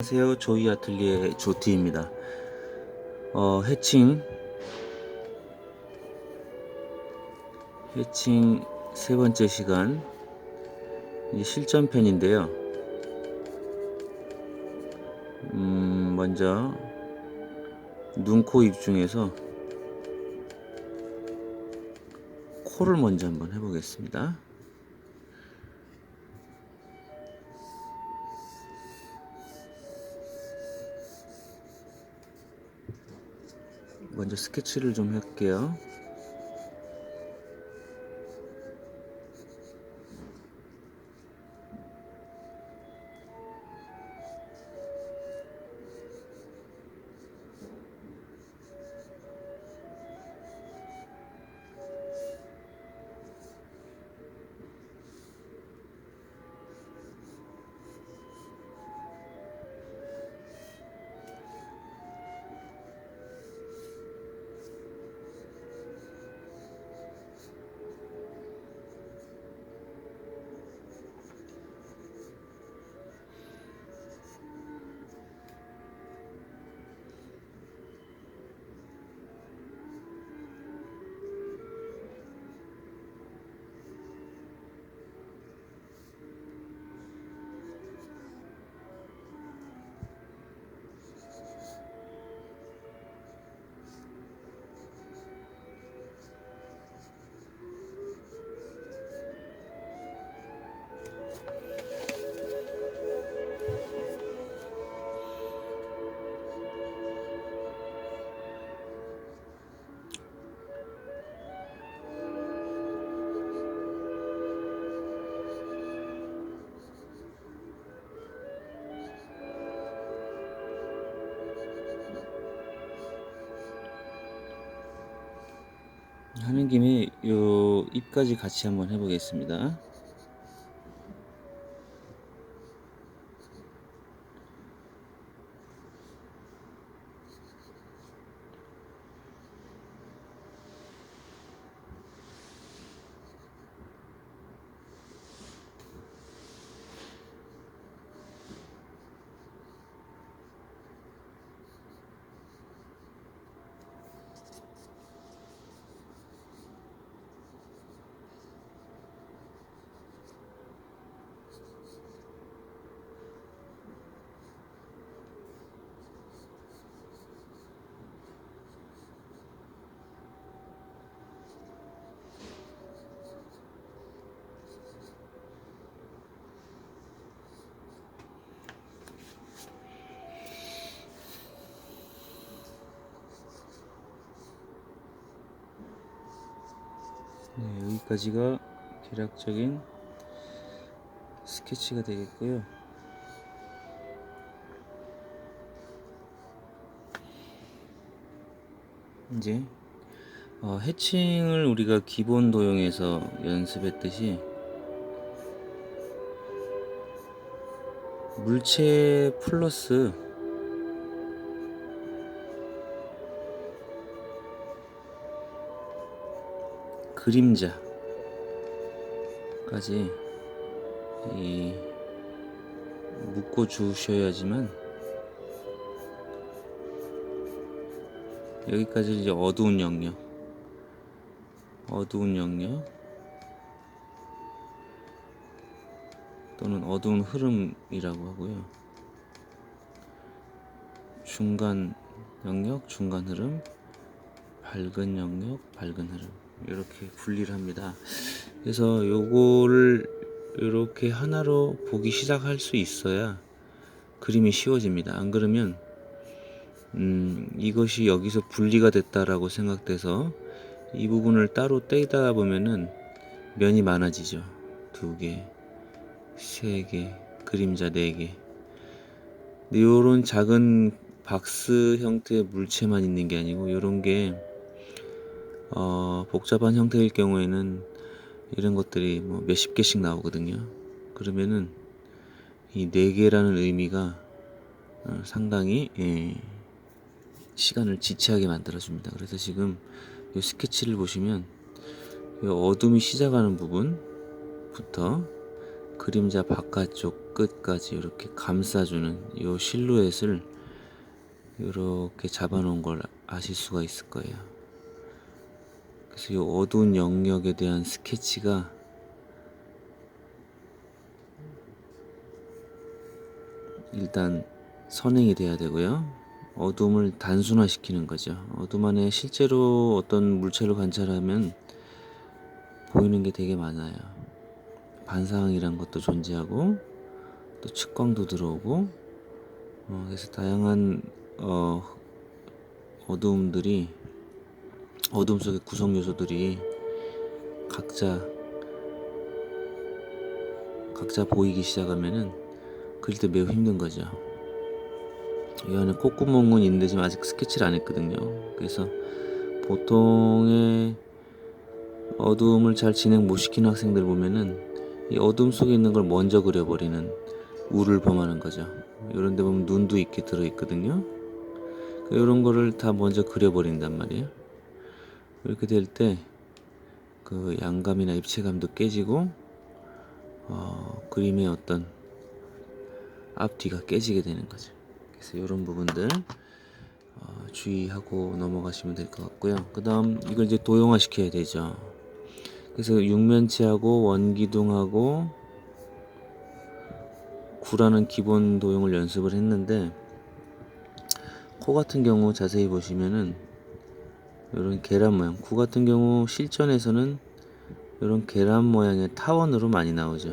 안녕하세요. 조이 아틀리에 조티입니다. 어, 해칭 해칭 세 번째 시간 실전편인데요. 음, 먼저 눈, 코, 입 중에서 코를 먼저 한번 해보겠습니다. 먼저 스케치를 좀 할게요. 하는 김에 요 입까지 같이 한번 해보겠습니다. 네, 여기까지가 대략적인 스케치가 되겠고요. 이제 어, 해칭을 우리가 기본 도형에서 연습했듯이 물체 플러스 그림자까지 이 묶어 주셔야지만 여기까지 이제 어두운 영역 어두운 영역 또는 어두운 흐름이라고 하고요. 중간 영역 중간 흐름 밝은 영역 밝은 흐름 이렇게 분리를 합니다 그래서 요거를 이렇게 하나로 보기 시작할 수 있어야 그림이 쉬워집니다 안 그러면 음, 이것이 여기서 분리가 됐다라고 생각돼서 이 부분을 따로 떼다 보면은 면이 많아지죠. 두 개, 세 개, 그림자 네 개. 근데 요런 작은 박스 형태의 물체만 있는 게 아니고 요런 게 어, 복잡한 형태일 경우에는 이런 것들이 뭐 몇십 개씩 나오거든요. 그러면은 이 네 개라는 의미가 어, 상당히 예, 시간을 지체하게 만들어줍니다. 그래서 지금 이 스케치를 보시면 이 어둠이 시작하는 부분부터 그림자 바깥쪽 끝까지 이렇게 감싸주는 이 실루엣을 이렇게 잡아놓은 걸 아실 수가 있을 거예요. 그래서 이 어두운 영역에 대한 스케치가 일단 선행이 돼야 되고요. 어둠을 단순화시키는 거죠. 어둠 안에 실제로 어떤 물체를 관찰하면 보이는 게 되게 많아요. 반사광이란 것도 존재하고 또 측광도 들어오고 어, 그래서 다양한 어, 어두움들이 어둠 속의 구성 요소들이 각자 각자 보이기 시작하면은 그릴 때 매우 힘든 거죠. 이 안에 콧구멍은 있는데 지금 아직 스케치를 안 했거든요. 그래서 보통의 어두움을 잘 진행 못 시키는 학생들 보면은 이 어둠 속에 있는 걸 먼저 그려버리는 우를 범하는 거죠. 이런 데 보면 눈도 있게 들어있거든요. 이런 거를 다 먼저 그려버린단 말이에요. 이렇게 될 때 그 양감이나 입체감도 깨지고 어, 그림의 어떤 앞뒤가 깨지게 되는 거죠. 그래서 이런 부분들 어, 주의하고 넘어가시면 될 것 같고요. 그 다음 이걸 이제 도형화 시켜야 되죠. 그래서 육면체하고 원기둥하고 구라는 기본 도형을 연습을 했는데 코 같은 경우 자세히 보시면은 이런 계란 모양 구 같은 경우 실전에서는 이런 계란 모양의 타원으로 많이 나오죠.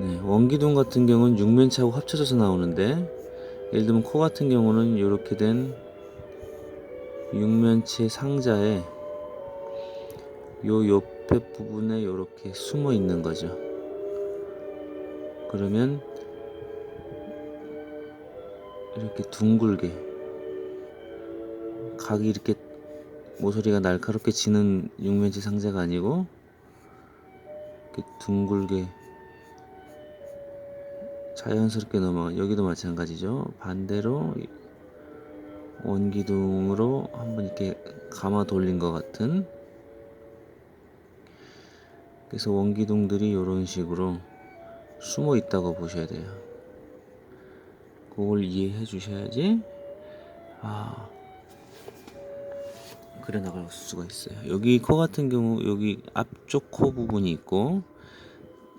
네, 원기둥 같은 경우는 육면체하고 합쳐져서 나오는데 예를 들면 코 같은 경우는 이렇게 된 육면체 상자에 요 옆에 부분에 이렇게 숨어 있는 거죠. 그러면 이렇게 둥글게 각이 이렇게 모서리가 날카롭게 지는 육면체 상자가 아니고 이렇게 둥글게 자연스럽게 넘어가 여기도 마찬가지죠. 반대로 원기둥으로 한번 이렇게 감아 돌린 것 같은. 그래서 원기둥들이 이런 식으로 숨어 있다고 보셔야 돼요 그걸 이해해 주셔야지 아 그래 나갈 수가 있어요 여기 코 같은 경우 여기 앞쪽 코 부분이 있고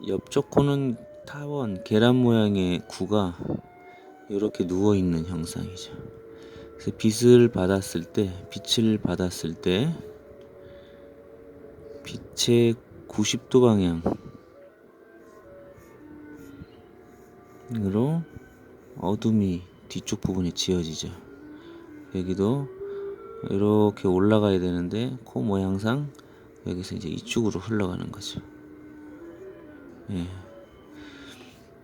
옆쪽 코는 타원 계란 모양의 구가 이렇게 누워 있는 형상이죠. 그래서 빛을 받았을 때, 빛을 받았을 때 빛의 90도 방향으로 어둠이 뒤쪽 부분에 지어지죠. 여기도 이렇게 올라가야 되는데 코 모양상 여기서 이제 이쪽으로 흘러가는 거죠. 예.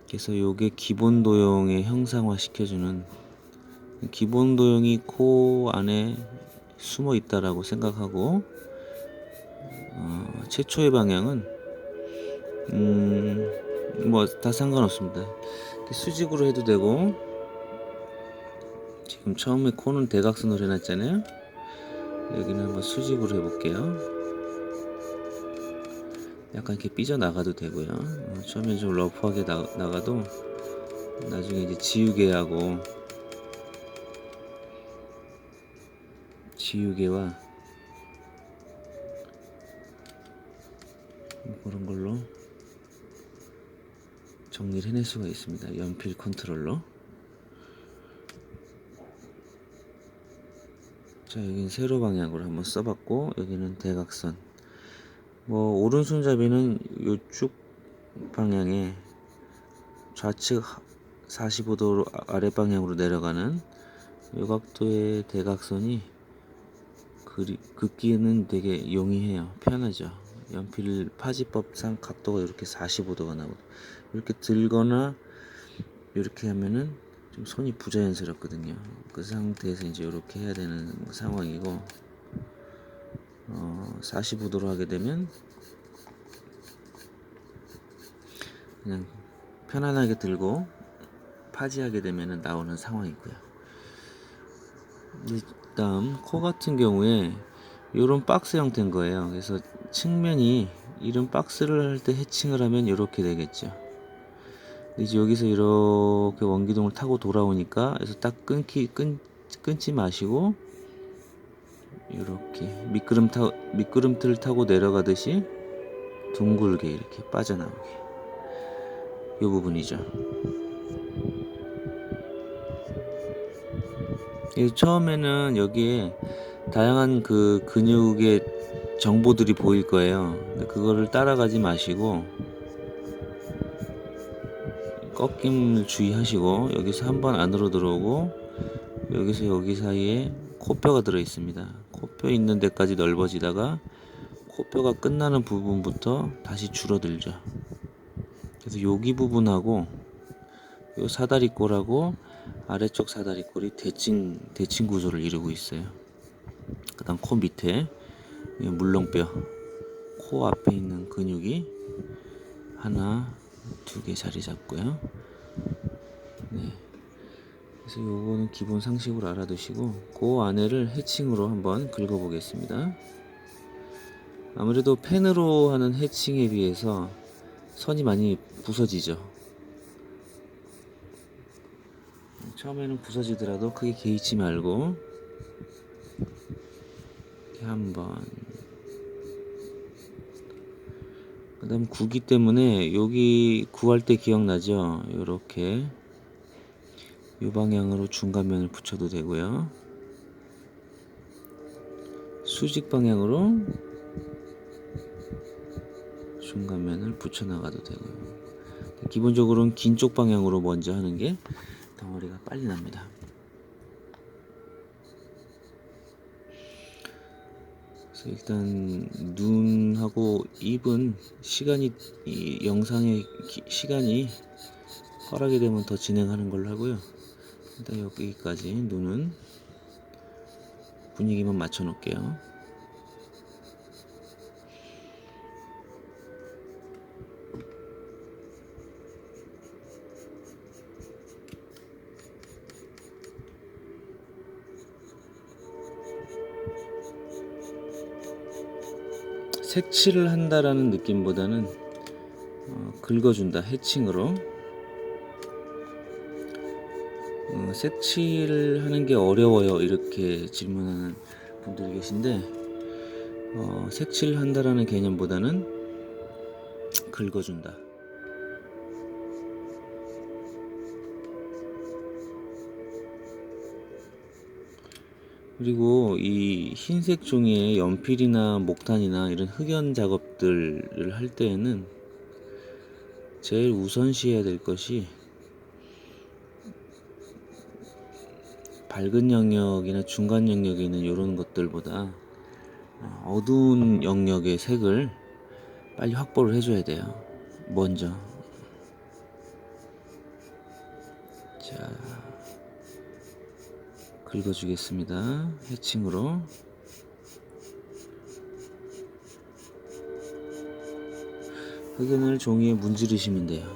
그래서 요게 기본 도형의 형상화 시켜주는 기본 도형이 코 안에 숨어 있다라고 생각하고 어, 최초의 방향은 음 뭐 다 상관없습니다. 수직으로 해도 되고 지금 처음에 코는 대각선으로 해놨잖아요. 여기는 한번 수직으로 해볼게요. 약간 이렇게 삐져 나가도 되고요. 어, 처음에 좀 러프하게 나, 나가도 나중에 이제 지우개 하고 지우개와 그런 걸로 정리를 해낼 수가 있습니다. 연필 컨트롤러. 자, 여기는 세로 방향으로 한번 써봤고, 여기는 대각선. 뭐, 오른손잡이는 이쪽 방향에 좌측 45도로 아래 방향으로 내려가는 요 각도의 대각선이 그리, 긋기는 되게 용이해요. 편하죠. 연필 파지법상 각도가 이렇게 45도가 나오고 이렇게 들거나 이렇게 하면은 좀 손이 부자연스럽거든요. 그 상태에서 이제 이렇게 해야 되는 상황이고 어, 45도로 하게 되면 그냥 편안하게 들고 파지하게 되면 나오는 상황이고요. 다음 코 같은 경우에 이런 박스 형태인 거예요. 그래서 측면이 이런 박스를 할 때 해칭을 하면 이렇게 되겠죠. 이제 여기서 이렇게 원기둥을 타고 돌아오니까 그래서 딱 끊기 끊 끊지 마시고 이렇게 미끄럼 타 미끄럼틀 타고 내려가듯이 둥글게 이렇게 빠져나오게 이 부분이죠. 이 처음에는 여기에 다양한 그 근육의 정보들이 보일 거예요. 근데 그거를 따라가지 마시고 꺾임을 주의하시고 여기서 한 번 안으로 들어오고 여기서 여기 사이에 코뼈가 들어 있습니다. 코뼈 있는 데까지 넓어지다가 코뼈가 끝나는 부분부터 다시 줄어들죠. 그래서 여기 부분하고 요 사다리꼴하고 아래쪽 사다리꼴이 대칭 대칭 구조를 이루고 있어요. 그다음 코 밑에 이 물렁뼈 코 앞에 있는 근육이 하나 두 개 자리 잡고요. 네. 그래서 요거는 기본 상식으로 알아두시고 그 안에를 해칭으로 한번 긁어 보겠습니다. 아무래도 펜으로 하는 해칭에 비해서 선이 많이 부서지죠. 처음에는 부서지더라도 크게 개의치 말고 이렇게 한번 그 다음 구기 때문에 여기 구할 때 기억나죠? 요렇게 이 방향으로 중간면을 붙여도 되고요. 수직 방향으로 중간면을 붙여 나가도 되고요. 기본적으로는 긴 쪽 방향으로 먼저 하는 게 덩어리가 빨리 납니다 그래서 일단 눈하고 입은 시간이 이 영상의 기- 시간이 허락이 되면 더 진행하는 걸로 하고요. 일단 여기까지 눈은 분위기만 맞춰 놓을게요. 색칠을 한다라는 느낌보다는 어, 긁어준다 해칭으로. 어, 색칠을 하는 게 어려워요 이렇게 질문하는 분들이 계신데 어, 색칠을 한다라는 개념보다는 긁어준다 그리고 이 흰색 종이에 연필이나 목탄이나 이런 흑연 작업들을 할 때에는 제일 우선시해야 될 것이 밝은 영역이나 중간 영역에 있는 이런 것들보다 어두운 영역의 색을 빨리 확보를 해줘야 돼요. 먼저. 자, 긁어주겠습니다. 해칭으로. 흑연을 종이에 문지르시면 돼요.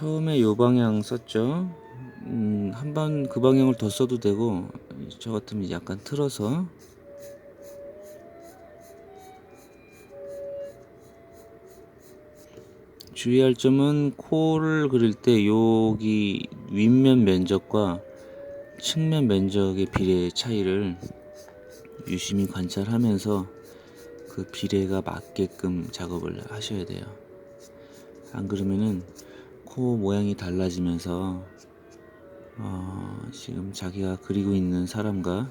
처음에 요 방향 썼죠. 음, 한 번 그 방향을 더 써도 되고 저 같으면 약간 틀어서 주의할 점은 코를 그릴 때 여기 윗면 면적과 측면 면적의 비례 차이를 유심히 관찰하면서 그 비례가 맞게끔 작업을 하셔야 돼요. 안 그러면은 코 모양이 달라지면서 어, 지금 자기가 그리고 있는 사람과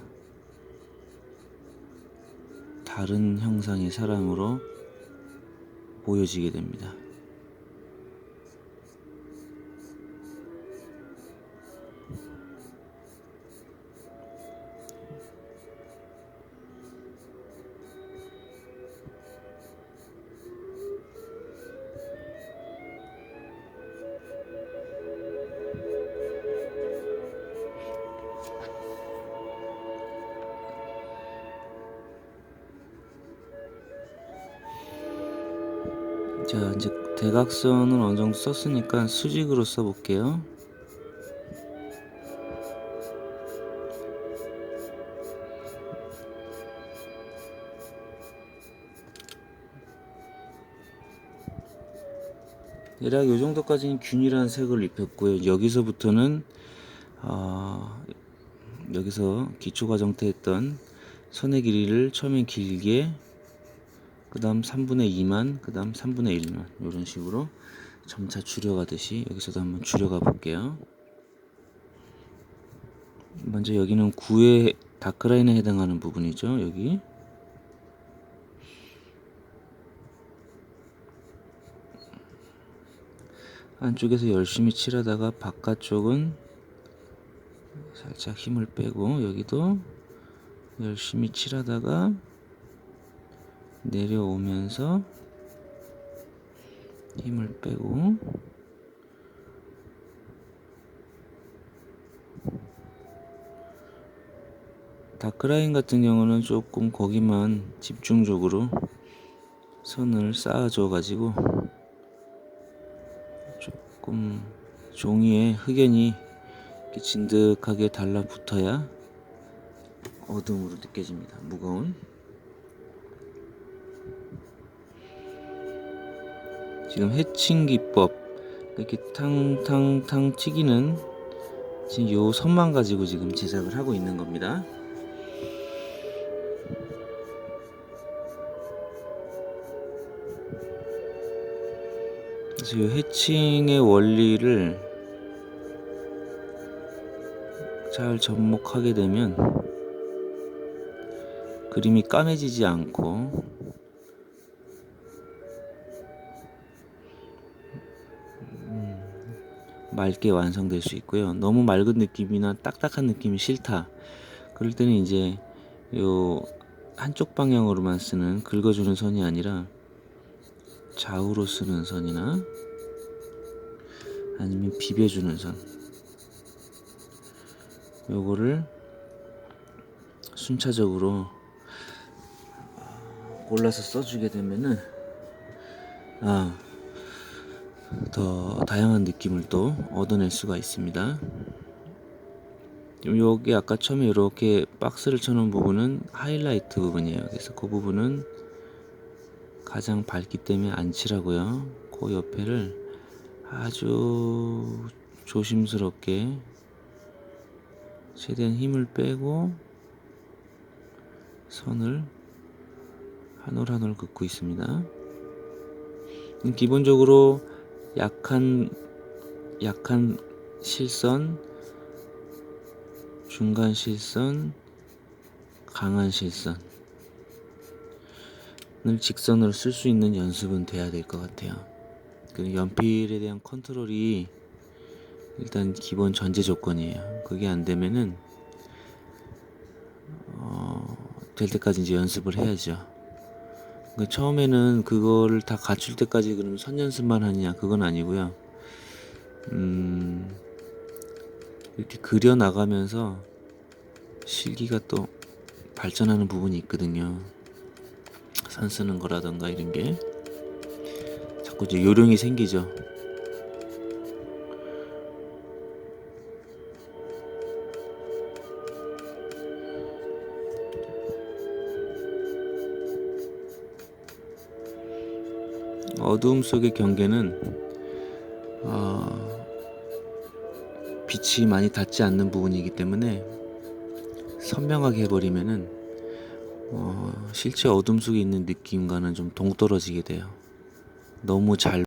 다른 형상의 사람으로 보여지게 됩니다. 자 이제 대각선은 어느 정도 썼으니까 수직으로 써볼게요. 대략 이 정도까지는 균일한 색을 입혔고요. 여기서부터는 어, 여기서 기초 과정 때 했던 선의 길이를 처음엔 길게 그 다음 3분의 2만 그 다음 3분의 1만 이런 식으로 점차 줄여가듯이 여기서도 한번 줄여가 볼게요. 먼저 여기는 9의 다크라인에 해당하는 부분이죠 여기. 안쪽에서 열심히 칠하다가 바깥쪽은 살짝 힘을 빼고 여기도 열심히 칠하다가 내려오면서 힘을 빼고 다크라인 같은 경우는 조금 거기만 집중적으로 선을 쌓아줘 가지고 조금 종이에 흑연이 진득하게 달라붙어야 어둠으로 느껴집니다. 무거운. 지금 해칭 기법 이렇게 탕탕탕 튀기는 지금 요 선만 가지고 지금 제작을 하고 있는 겁니다. 그래서 이 해칭의 원리를 잘 접목하게 되면 그림이 까매지지 않고 맑게 완성될 수 있고요. 너무 맑은 느낌이나 딱딱한 느낌이 싫다. 그럴 때는 이제 요 한쪽 방향으로만 쓰는 긁어주는 선이 아니라 좌우로 쓰는 선이나 아니면 비벼주는 선 요거를 순차적으로 골라서 써주게 되면은 아, 더 다양한 느낌을 또 얻어낼 수가 있습니다. 여기 아까 처음에 이렇게 박스를 쳐놓은 부분은 하이라이트 부분이에요. 그래서 그 부분은 가장 밝기 때문에 안 칠하고요. 그 옆에를 아주 조심스럽게 최대한 힘을 빼고 선을 한 올 한 올 긋고 있습니다. 기본적으로 약한 약한 실선, 중간 실선, 강한 실선. 을 직선으로 쓸 수 있는 연습은 돼야 될 것 같아요. 그 연필에 대한 컨트롤이 일단 기본 전제 조건이에요. 그게 안 되면은 어, 될 때까지 이제 연습을 해야죠. 그 처음에는 그거를 다 갖출 때까지 그러면 선 연습만 하냐 그건 아니고요. 음, 이렇게 그려 나가면서 실기가 또 발전하는 부분이 있거든요. 선 쓰는 거라던가 이런 게 자꾸 이제 요령이 생기죠. 어두움 속의 경계는 어, 빛이 많이 닿지 않는 부분이기 때문에 선명하게 해버리면은 어, 실제 어둠 속에 있는 느낌과는 좀 동떨어지게 돼요. 너무 잘